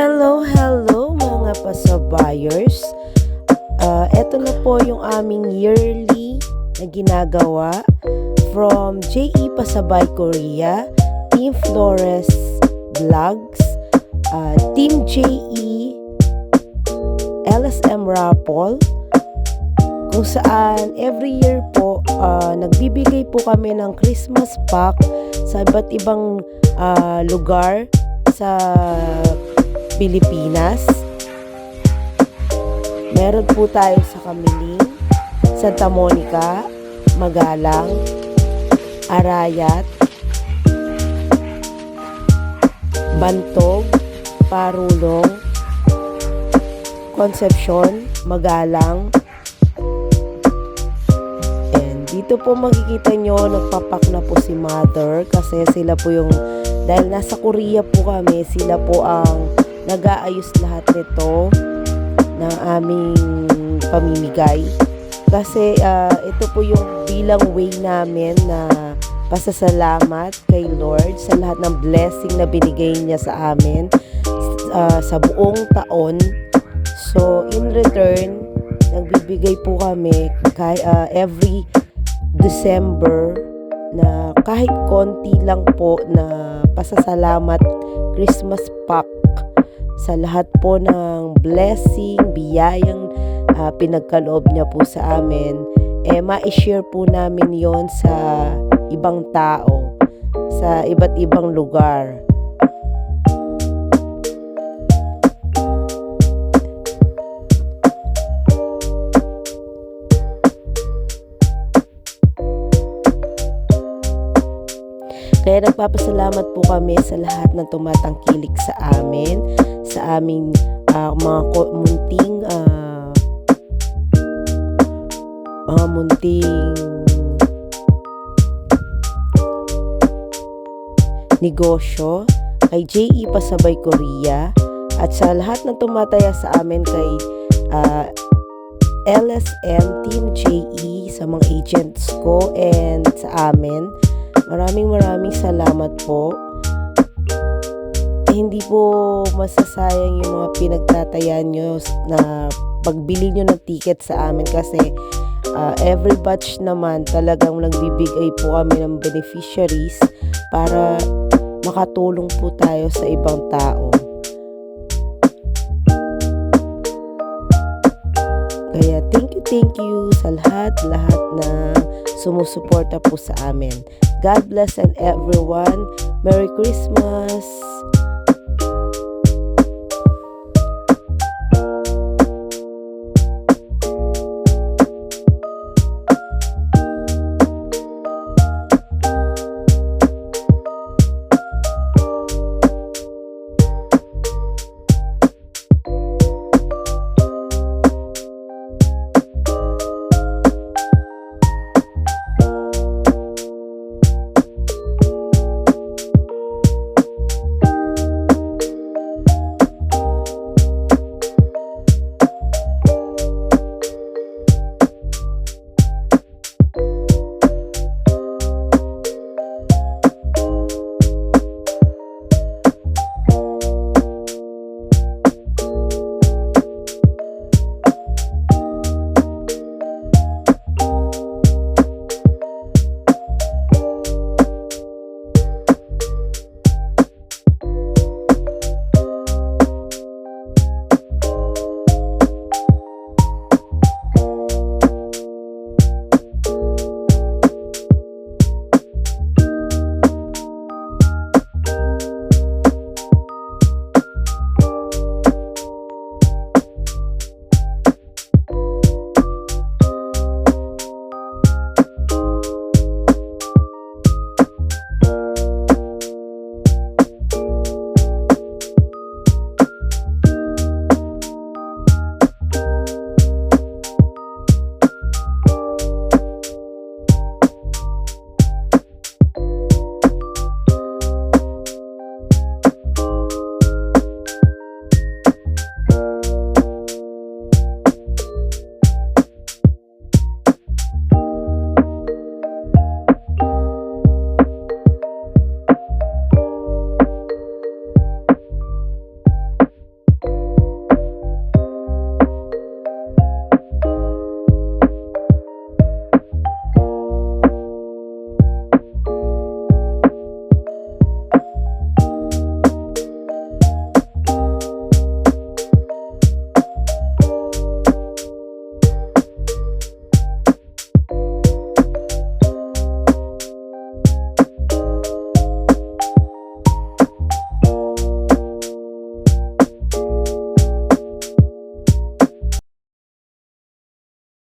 Hello, hello mga pasabayers. Uh, ito na po yung aming yearly na ginagawa from JE Pasabay Korea, Team Flores Vlogs, uh, Team JE, LSM Rapol, kung saan every year po uh, nagbibigay po kami ng Christmas pack sa iba't ibang uh, lugar sa Pilipinas. Meron po tayo sa Kamiling, Santa Monica, Magalang, Arayat, Bantog, Parulong, Concepcion, Magalang, dito po makikita nyo, nagpapak na po si mother kasi sila po yung, dahil nasa Korea po kami, sila po ang nag-aayos lahat nito ng aming pamimigay. Kasi uh, ito po yung bilang way namin na pasasalamat kay Lord sa lahat ng blessing na binigay niya sa amin uh, sa buong taon. So, in return, nagbibigay po kami kay, uh, every December na kahit konti lang po na pasasalamat Christmas pack sa lahat po ng blessing, biyayang uh, pinagkaloob niya po sa amin, eh ma-share po namin yon sa ibang tao, sa iba't ibang lugar. Kaya nagpapasalamat po kami sa lahat ng tumatangkilik sa amin, sa aming uh, mga munting uh, mga munting negosyo kay JE Pasabay Korea at sa lahat ng tumataya sa amin kay uh, LSM Team JE sa mga agents ko and sa amin Maraming maraming salamat po. Hindi po masasayang yung mga pinagtatayan nyo na pagbili nyo ng ticket sa amin kasi uh, every batch naman talagang nagbibigay po kami ng beneficiaries para makatulong po tayo sa ibang tao. Kaya thank you, thank you sa lahat, lahat na sumusuporta po sa amin. God bless and everyone. Merry Christmas!